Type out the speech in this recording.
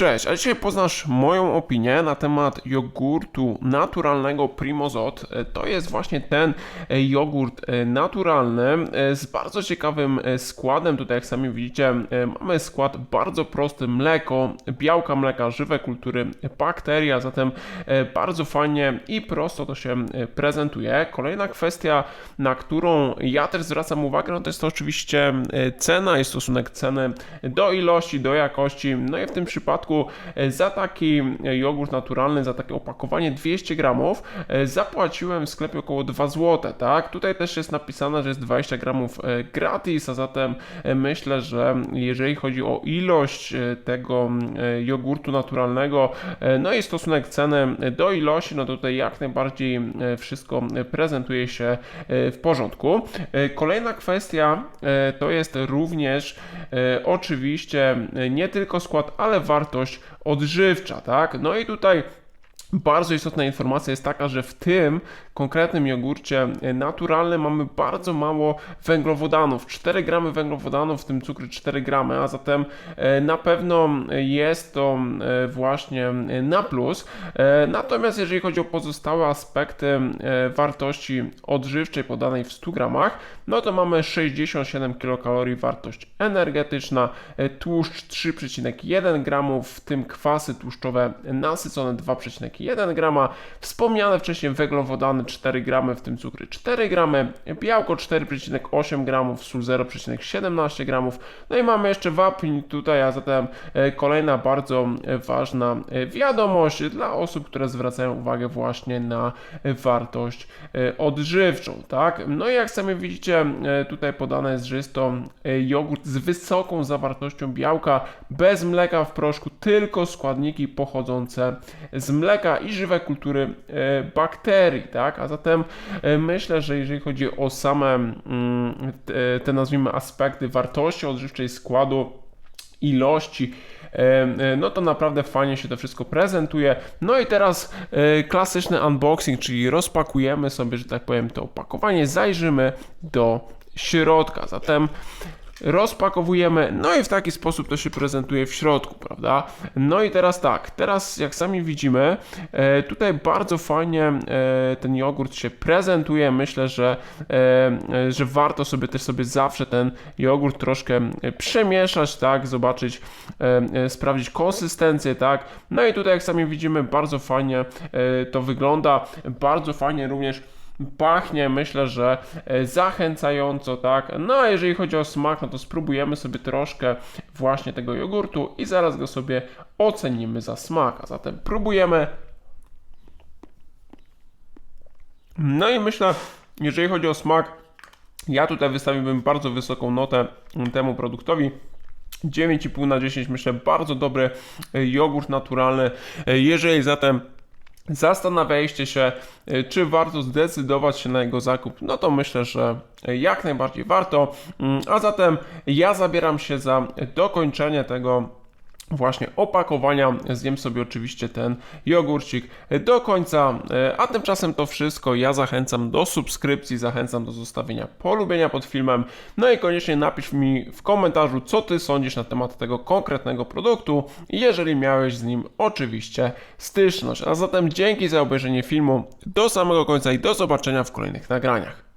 Cześć, a dzisiaj poznasz moją opinię na temat jogurtu naturalnego Primozot. E, To jest właśnie ten e, jogurt e, naturalny z bardzo ciekawym składem. Tutaj jak sami widzicie mamy skład bardzo prosty, mleko, białka mleka, żywe kultury, bakteria, zatem bardzo fajnie i prosto to się prezentuje. Kolejna kwestia, na którą ja też zwracam uwagę, no to jest to oczywiście cena i stosunek ceny do ilości, do jakości. No i w tym przypadku e, za taki jogurt naturalny, za takie opakowanie 200 gramów e, zapłaciłem w sklepie około 2 zł, tak? Tutaj też jest napisane, że jest 20 gramów e, gratis, a zatem e, myślę, że jeżeli chodzi o ilość e, tego e, jogurtu naturalnego, e, no i stosunek ceny do ilości, no tutaj jak najbardziej e, wszystko prezentuje się e, w porządku. E, Kolejna kwestia e, to jest również e, oczywiście e, nie tylko skład, ale wartość odżywcza, tak? No i tutaj bardzo istotna informacja jest taka, że w tym konkretnym jogurcie e, naturalnym mamy bardzo mało węglowodanów. 4 gramy węglowodanów, w tym cukru 4 gramy, a zatem e, na pewno jest to e, właśnie na plus. Natomiast jeżeli chodzi o pozostałe aspekty wartości odżywczej podanej w 100 gramach, no to mamy 67 kilokalorii wartość energetyczna, tłuszcz 3,1 gramów, w tym kwasy tłuszczowe nasycone 2,1 grama, wspomniane wcześniej węglowodany 4 gramy, w tym cukry 4 gramy, białko 4,8 gramów, sól 0,17 gramów, no i mamy jeszcze wapń tutaj, a zatem e, kolejna bardzo e, ważna e, wiadomość dla osób, które zwracają uwagę właśnie na wartość odżywczą, tak? No i jak sami widzicie, tutaj podane jest, że jest to jogurt z wysoką zawartością białka, bez mleka w proszku, tylko składniki pochodzące z mleka i żywe kultury e, bakterii, tak? A zatem e, myślę, że jeżeli chodzi o same mm, te, nazwijmy aspekty wartości odżywczej składu, ilości, e, no to naprawdę fajnie się to wszystko prezentuje. No i teraz klasyczny unboxing, czyli rozpakujemy sobie, że tak powiem, to opakowanie, zajrzymy do środka. Zatem rozpakowujemy, no i w taki sposób to się prezentuje w środku, prawda? No i teraz tak, teraz jak sami widzimy, e, tutaj bardzo fajnie e, ten jogurt się prezentuje. Myślę, że, e, że warto sobie też sobie zawsze ten jogurt troszkę przemieszać, tak, zobaczyć, sprawdzić konsystencję, tak. No i tutaj jak sami widzimy, bardzo fajnie to wygląda, bardzo fajnie również pachnie, myślę, że e, zachęcająco, tak. No a jeżeli chodzi o smak, no to spróbujemy sobie troszkę właśnie tego jogurtu i zaraz go sobie ocenimy za smak. A zatem próbujemy. No i myślę, jeżeli chodzi o smak, ja tutaj wystawiłbym bardzo wysoką notę temu produktowi. 9,5 na 10 myślę bardzo dobry e, jogurt naturalny. E, Jeżeli zatem zastanawialiście się, e, czy warto zdecydować się na jego zakup, no to myślę, że jak najbardziej warto. Mm, A zatem ja zabieram się za dokończenie tego właśnie opakowania. Zjem sobie oczywiście ten jogurcik do końca. E, A tymczasem to wszystko. Ja zachęcam do subskrypcji, zachęcam do zostawienia polubienia pod filmem. No i koniecznie napisz mi w komentarzu, co ty sądzisz na temat tego konkretnego produktu, jeżeli miałeś z nim oczywiście styczność. A zatem dzięki za obejrzenie filmu do samego końca i do zobaczenia w kolejnych nagraniach.